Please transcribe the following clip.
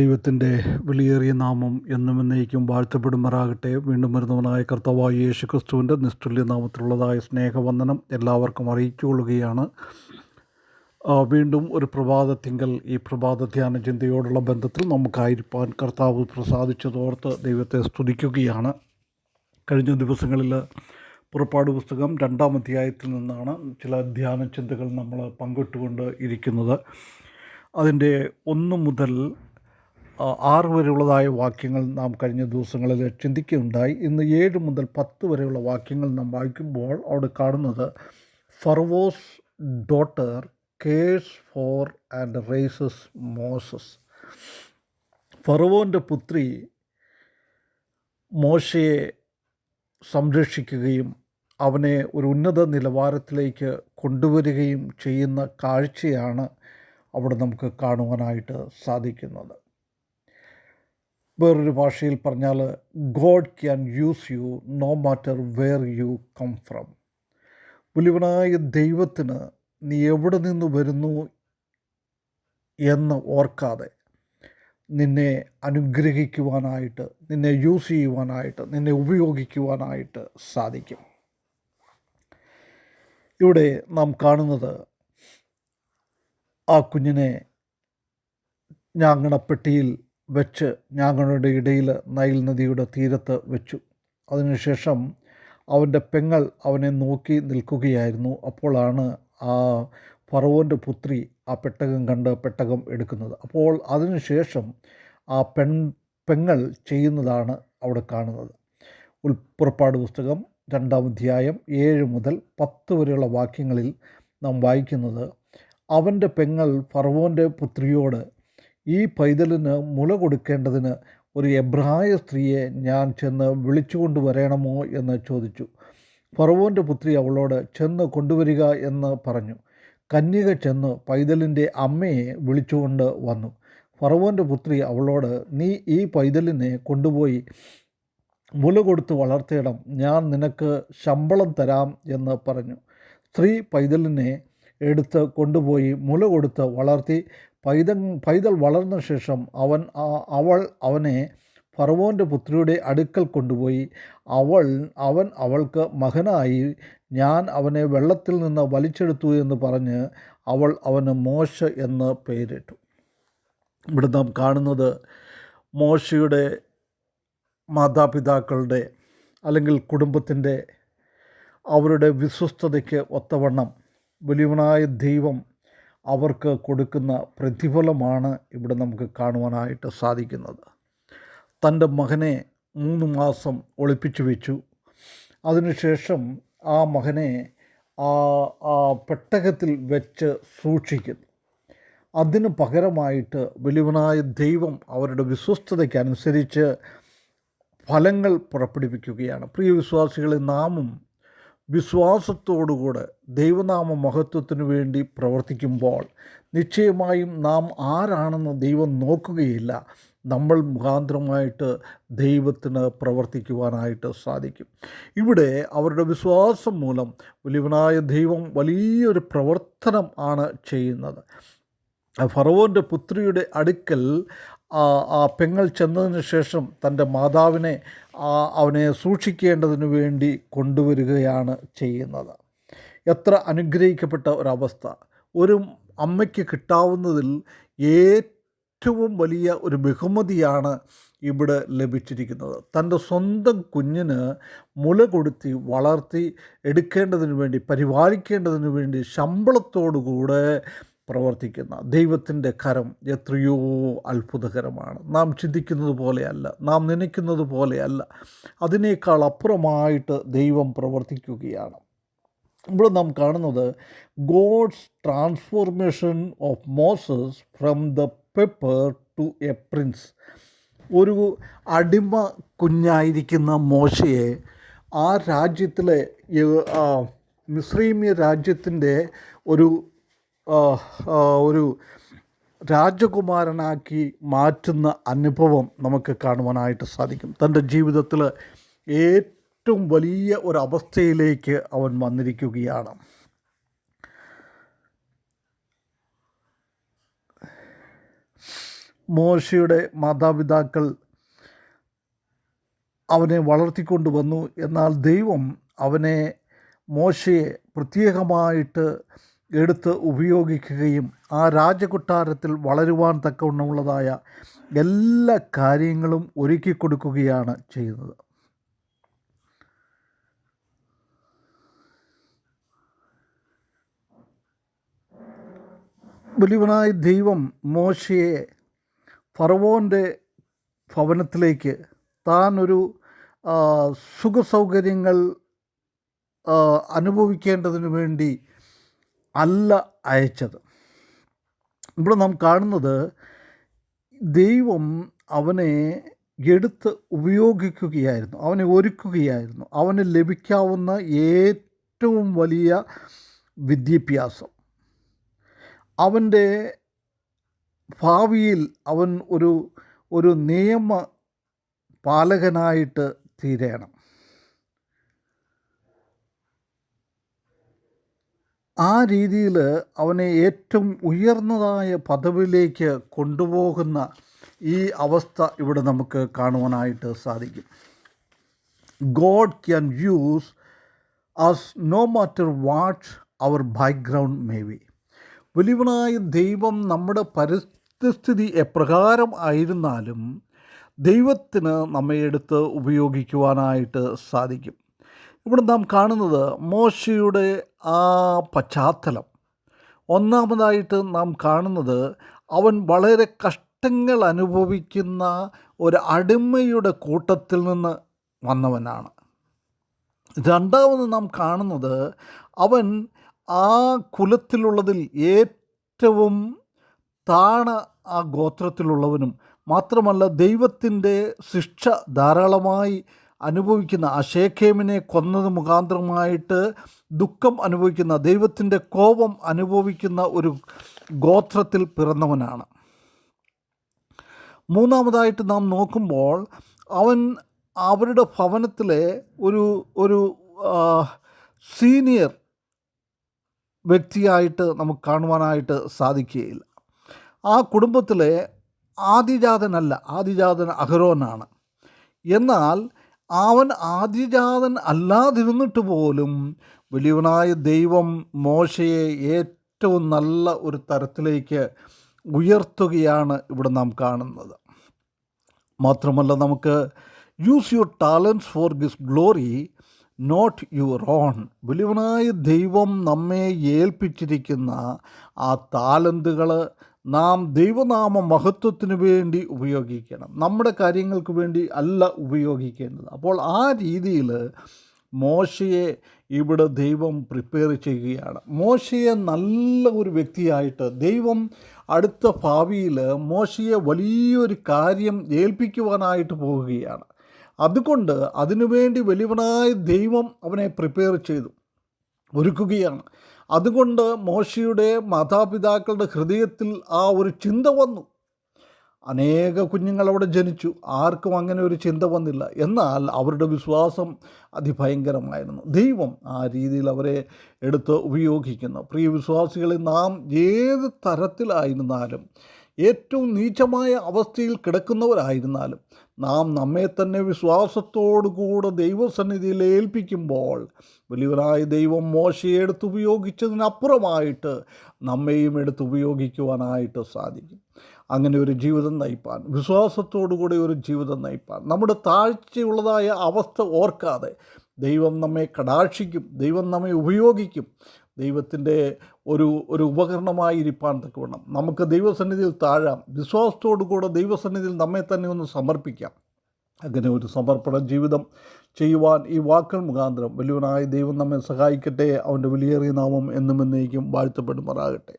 ദൈവത്തിന്റെ വിലയേറിയ നാമം എന്നും എന്നേക്കും വാഴ്ത്തപ്പെടുമാറാകട്ടെ. വീണ്ടും വരുന്നവനായ കർത്താവായ യേശു ക്രിസ്തുവിന്റെ നിഷ്ഠുല്യ നാമത്തിലുള്ളതായ സ്നേഹവന്ദനം എല്ലാവർക്കും അറിയിച്ചുകൊള്ളുകയാണ്. വീണ്ടും ഒരു പ്രഭാതത്തിങ്കൽ ഈ പ്രഭാത ധ്യാന ചിന്തയോടുള്ള ബന്ധത്തിൽ നമുക്കായിരിക്കാൻ കർത്താവ് പ്രസാദിച്ചതോർത്ത് ദൈവത്തെ സ്തുതിക്കുകയാണ്. കഴിഞ്ഞ ദിവസങ്ങളിൽ പുറപ്പാട് പുസ്തകം രണ്ടാം അധ്യായത്തിൽ നിന്നാണ് ചില ധ്യാന ചിന്തകൾ നമ്മൾ പങ്കിട്ടുകൊണ്ട് ഇരിക്കുന്നത്. അതിന്റെ ഒന്ന് മുതൽ ആറ് വരെയുള്ളതായ വാക്യങ്ങൾ നാം കഴിഞ്ഞ ദിവസങ്ങളിൽ ചിന്തിക്കുകയുണ്ടായി. ഇന്ന് ഏഴ് മുതൽ പത്ത് വരെയുള്ള വാക്യങ്ങൾ നാം വായിക്കുമ്പോൾ അവിടെ കാണുന്നത് pharaoh's daughter cares for and raises Moses. ഫറവോന്റെ പുത്രി മോശയെ സംരക്ഷിക്കുകയും അവനെ ഒരു ഉന്നത നിലവാരത്തിലേക്ക് കൊണ്ടുവരികയും ചെയ്യുന്ന കാഴ്ചയാണ് അവിടെ നമുക്ക് കാണുവാനായിട്ട് സാധിക്കുന്നത്. വേറൊരു ഭാഷയിൽ പറഞ്ഞാൽ God can use you no matter where you come from പുലിവനായ ദൈവത്തിന് നീ എവിടെ നിന്ന് വരുന്നു എന്ന് ഓർക്കാതെ നിന്നെ അനുഗ്രഹിക്കുവാനായിട്ട് നിന്നെ യൂസ് ചെയ്യുവാനായിട്ട് നിന്നെ ഉപയോഗിക്കുവാനായിട്ട് സാധിക്കും. ഇവിടെ നാം കാണുന്നത് ആ കുഞ്ഞിനെ ഞാങ്ങണപ്പെട്ടിയിൽ വെച്ച് ഞങ്ങളുടെ ഇടയിൽ നൈൽ നദിയുടെ തീരത്ത് വെച്ചു. അതിനുശേഷം അവന്റെ പെങ്ങൾ അവനെ നോക്കി നിൽക്കുകയായിരുന്നു. അപ്പോഴാണ് ആ ഫറവോന്റെ പുത്രി ആ പെട്ടകം കണ്ട് പെട്ടകം എടുക്കുന്നത്. അപ്പോൾ അതിനുശേഷം ആ പെൺ പെങ്ങൾ ചെയ്യുന്നതാണ് അവിടെ കാണുന്നത്. ഉൾപ്പുറപ്പാട് പുസ്തകം രണ്ടാം അധ്യായം ഏഴ് മുതൽ പത്ത് വരെയുള്ള വാക്യങ്ങളിൽ നാം വായിക്കുന്നത് അവന്റെ പെങ്ങൾ ഫറവോന്റെ പുത്രിയോട് ഈ പൈതലിന് മുല കൊടുക്കേണ്ടതിന് ഒരു എബ്രായ സ്ത്രീയെ ഞാൻ ചെന്ന് വിളിച്ചുകൊണ്ട് കൊണ്ടുവരണമോ എന്ന് ചോദിച്ചു. ഫറവോന്റെ പുത്രി അവളോട് ചെന്ന് കൊണ്ടുവരിക എന്ന് പറഞ്ഞു. കന്യക ചെന്ന് പൈതലിന്റെ അമ്മയെ വിളിച്ചുകൊണ്ട് വന്നു. ഫറവോന്റെ പുത്രി അവളോട് നീ ഈ പൈതലിനെ കൊണ്ടുപോയി മുല കൊടുത്ത് വളർത്തിയിടം ഞാൻ നിനക്ക് ശമ്പളം തരാം എന്ന് പറഞ്ഞു. സ്ത്രീ പൈതലിനെ എടുത്ത് കൊണ്ടുപോയി മുല കൊടുത്ത് വളർത്തി പൈതൽ പൈതൽ വളർന്ന ശേഷം അവൻ അവൾ അവനെ ഫറവോന്റെ പുത്രിയുടെ അടുക്കൽ കൊണ്ടുപോയി. അവൾ അവൻ അവൾക്ക് മകനായി. ഞാൻ അവനെ വെള്ളത്തിൽ നിന്ന് വലിച്ചെടുത്തു എന്ന് പറഞ്ഞ് അവൾ അവന് മോശ എന്ന് പേരിട്ടു. ഇവിടെ നാം കാണുന്നത് മോശയുടെ മാതാപിതാക്കളുടെ അല്ലെങ്കിൽ കുടുംബത്തിന്റെ അവരുടെ വിശ്വസ്തതയ്ക്ക് ഒത്തവണ്ണം വലിയവനായ ദൈവം അവർക്ക് കൊടുക്കുന്ന പ്രതിഫലമാണ് ഇവിടെ നമുക്ക് കാണുവാനായിട്ട് സാധിക്കുന്നത്. തന്റെ മകനെ മൂന്ന് മാസം ഒളിപ്പിച്ചു വെച്ചു. അതിനുശേഷം ആ മകനെ ആ ആ പെട്ടകത്തിൽ വെച്ച് സൂക്ഷിക്കുന്നു. അതിന് പകരമായിട്ട് വലിയവനായ ദൈവം അവരുടെ വിശ്വസ്തതയ്ക്കനുസരിച്ച് ഫലങ്ങൾ പുറപ്പെടുവിക്കുകയാണ്. പ്രിയ വിശ്വാസികളെ നാമും വിശ്വാസത്തോടുകൂടെ ദൈവനാമ മഹത്വത്തിനു വേണ്ടി പ്രവർത്തിക്കുമ്പോൾ നിശ്ചയമായും നാം ആരാണെന്ന് ദൈവം നോക്കുകയില്ല. നമ്മൾ മുഖാന്തരമായിട്ട് ദൈവത്തിന് പ്രവർത്തിക്കുവാനായിട്ട് സാധിക്കും. ഇവിടെ അവരുടെ വിശ്വാസം മൂലം വലിയവനായ ദൈവം വലിയൊരു പ്രവർത്തനം ആണ് ചെയ്യുന്നത്. ഫറവോന്റെ പുത്രിയുടെ അടുക്കൽ ആ പെങ്ങൾ ചെന്നതിന് ശേഷം തന്റെ മാതാവിനെ അവനെ സൂക്ഷിക്കേണ്ടതിന് വേണ്ടി കൊണ്ടുവരികയാണ് ചെയ്യുന്നത്. എത്ര അനുഗ്രഹിക്കപ്പെട്ട ഒരവസ്ഥ. ഒരു അമ്മയ്ക്ക് കിട്ടാവുന്നതിൽ ഏറ്റവും വലിയ ഒരു ബഹുമതിയാണ് ഇവിടെ ലഭിച്ചിരിക്കുന്നത്. തന്റെ സ്വന്തം കുഞ്ഞിന് മുല കൊടുത്തി വളർത്തി എടുക്കേണ്ടതിന് വേണ്ടി പരിപാലിക്കേണ്ടതിന് വേണ്ടി ശമ്പളത്തോടുകൂടെ പ്രവർത്തിക്കുന്ന ദൈവത്തിന്റെ കരം എത്രയോ അത്ഭുതകരമാണ്. നാം ചിന്തിക്കുന്നത് പോലെയല്ല നാം നനയ്ക്കുന്നത് പോലെയല്ല അതിനേക്കാൾ അപ്പുറമായിട്ട് ദൈവം പ്രവർത്തിക്കുകയാണ്. ഇവിടെ നാം കാണുന്നത് God's transformation of Moses from the pauper to a prince. ഒരു അടിമ കുഞ്ഞായിരിക്കുന്ന മോശയെ ആ രാജ്യത്തിലെ യ- ആ, മിസ്രൈമ്യ രാജ്യത്തിന്റെ ഒരു ഒരു രാജകുമാരനാക്കി മാറ്റുന്ന അനുഭവം നമുക്ക് കാണുവാനായിട്ട് സാധിക്കും. തന്റെ ജീവിതത്തിൽ ഏറ്റവും വലിയ ഒരവസ്ഥയിലേക്ക് അവൻ വന്നിരിക്കുകയാണ്. മോശയുടെ മാതാപിതാക്കൾ അവനെ വളർത്തിക്കൊണ്ടുവന്നു എന്നാൽ ദൈവം അവനെ മോശയെ പ്രത്യേകമായിട്ട് എടുത്ത് ഉപയോഗിക്കുകയും ആ രാജകൊട്ടാരത്തിൽ വളരുവാൻ തക്കവണ്ണമുള്ളതായ എല്ലാ കാര്യങ്ങളും ഒരുക്കി കൊടുക്കുകയാണ് ചെയ്യുന്നത്. വലിയവനായ ദൈവം മോശയെ ഫറവോന്റെ ഭവനത്തിലേക്ക് താൻ ഒരു സുഖസൗകര്യങ്ങൾ അനുഭവിക്കേണ്ടതിനു അനുഭവിക്കേണ്ടതിന് വേണ്ടി അല്ല അയച്ചത്. ഇവിടെ നാം കാണുന്നത് ദൈവം അവനെ എടുത്ത് ഉപയോഗിക്കുകയായിരുന്നു. അവനെ ഒരുക്കുകയായിരുന്നു. അവന് ലഭിക്കാവുന്ന ഏറ്റവും വലിയ വിദ്യാഭ്യാസം. അവന്റെ ഭാവിയിൽ അവൻ ഒരു ഒരു നിയമ പാലകനായിട്ട് തീരണം. ആ രീതിയിൽ അവനെ ഏറ്റവും ഉയർന്നതായ പദവിയിലേക്ക് കൊണ്ടുപോകുന്ന ഈ അവസ്ഥ ഇവിടെ നമുക്ക് കാണുവാനായിട്ട് സാധിക്കും. God can use us no matter what our background may be വലിയവനായ ദൈവം നമ്മുടെ പരിസ്ഥിതി എപ്രകാരം ആയിരുന്നാലും ദൈവത്തിന് നമ്മെ എടുത്ത് ഉപയോഗിക്കുവാനായിട്ട് സാധിക്കും. ഇവിടെ നാം കാണുന്നത് മോശയുടെ ആ പശ്ചാത്തലം. ഒന്നാമതായിട്ട് നാം കാണുന്നത് അവൻ വളരെ കഷ്ടങ്ങൾ അനുഭവിക്കുന്ന ഒരു അടിമയുടെ കൂട്ടത്തിൽ നിന്ന് വന്നവനാണ്. രണ്ടാമത് നാം കാണുന്നത് അവൻ ആ കുലത്തിലുള്ളതിൽ ഏറ്റവും താണ ആ ഗോത്രത്തിലുള്ളവനും മാത്രമല്ല ദൈവത്തിന്റെ ശിക്ഷ ധാരാളമായി അനുഭവിക്കുന്ന ആ ഷേഖേമിനെ കൊന്നത് മുഖാന്തരമായിട്ട് ദുഃഖം അനുഭവിക്കുന്ന ദൈവത്തിന്റെ കോപം അനുഭവിക്കുന്ന ഒരു ഗോത്രത്തിൽ പിറന്നവനാണ്. മൂന്നാമതായിട്ട് നാം നോക്കുമ്പോൾ അവൻ അവരുടെ ഭവനത്തിലെ ഒരു ഒരു സീനിയർ വ്യക്തിയായിട്ട് നമുക്ക് കാണുവാനായിട്ട് സാധിക്കുകയില്ല. ആ കുടുംബത്തിലെ ആദിജാതനല്ല ആദിജാതൻ അഹരോനാണ്. എന്നാൽ അവൻ ആദ്യജാതൻ അല്ലാതിരുന്നിട്ട് പോലും വലിയവനായ ദൈവം മോശയെ ഏറ്റവും നല്ല ഒരു തരത്തിലേക്ക് ഉയർത്തുകയാണ് ഇവിടെ നാം കാണുന്നത്. മാത്രമല്ല നമുക്ക് use your talents for his glory not your own വലിയവനായ ദൈവം നമ്മെ ഏൽപ്പിച്ചിരിക്കുന്ന ആ താലന്തുകൾ നാം ദൈവനാമ മഹത്വത്തിന് വേണ്ടി ഉപയോഗിക്കണം. നമ്മുടെ കാര്യങ്ങൾക്ക് വേണ്ടി അല്ല ഉപയോഗിക്കേണ്ടത്. അപ്പോൾ ആ രീതിയിൽ മോശയെ ഇവിടെ ദൈവം പ്രിപ്പയർ ചെയ്യുകയാണ്. മോശയെ നല്ല ഒരു വ്യക്തിയായിട്ട് ദൈവം അടുത്ത ഭാവിയിൽ മോശയെ വലിയൊരു കാര്യം ഏൽപ്പിക്കുവാനായിട്ട് പോവുകയാണ് അതുകൊണ്ട് അതിനുവേണ്ടി വലിയവനായ ദൈവം അവനെ പ്രിപ്പയർ ചെയ്തു. ഒരുക്കുകയാണ്. അതുകൊണ്ട് മോശയുടെ മാതാപിതാക്കളുടെ ഹൃദയത്തിൽ ആ ഒരു ചിന്ത വന്നു. അനേക കുഞ്ഞുങ്ങൾ അവിടെ ജനിച്ചു. ആർക്കും അങ്ങനെ ഒരു ചിന്ത വന്നില്ല. എന്നാൽ അവരുടെ വിശ്വാസം അതിഭയങ്കരമായിരുന്നു. ദൈവം ആ രീതിയിൽ അവരെ എടുത്ത് ഉപയോഗിക്കുന്നു. പ്രിയ വിശ്വാസികളെ നാം ഏത് തരത്തിലായിരുന്നാലും ഏറ്റവും നീചമായ അവസ്ഥയിൽ കിടക്കുന്നവരായിരുന്നാലും നാം നമ്മെ തന്നെ വിശ്വാസത്തോടുകൂടെ ദൈവസന്നിധിയിൽ ഏൽപ്പിക്കുമ്പോൾ വലിയവനായ ദൈവം മോശയെ എടുത്തുപയോഗിച്ചതിനപ്പുറമായിട്ട് നമ്മെയും എടുത്തുപയോഗിക്കുവാനായിട്ട് സാധിക്കും. അങ്ങനെ ഒരു ജീവിതം നയിപ്പാൻ വിശ്വാസത്തോടുകൂടി ഒരു ജീവിതം നയിപ്പാൻ നമ്മുടെ താഴ്ചയുള്ളതായ അവസ്ഥ ഓർക്കാതെ ദൈവം നമ്മെ കടാക്ഷിക്കും ദൈവം നമ്മെ ഉപയോഗിക്കും ദൈവത്തിന്റെ ഒരു ഒരു ഉപകരണമായി ഇരിപ്പാൻ തക്കവണ്ണം. നമുക്ക് ദൈവസന്നിധിയിൽ താഴാം. വിശ്വാസത്തോടു കൂടെ ദൈവസന്നിധിയിൽ നമ്മെ തന്നെ ഒന്ന് സമർപ്പിക്കാം. അങ്ങനെ ഒരു സമർപ്പണ ജീവിതം ചെയ്യുവാൻ ഈ വാക്കുകൾ മുഖാന്തരം. വലിയവനായ ദൈവം നമ്മെ സഹായിക്കട്ടെ. അവന്റെ വിലയേറിയ നാമം എന്നും എന്നേക്കും വാഴ്ത്തപ്പെടുമാറാകട്ടെ.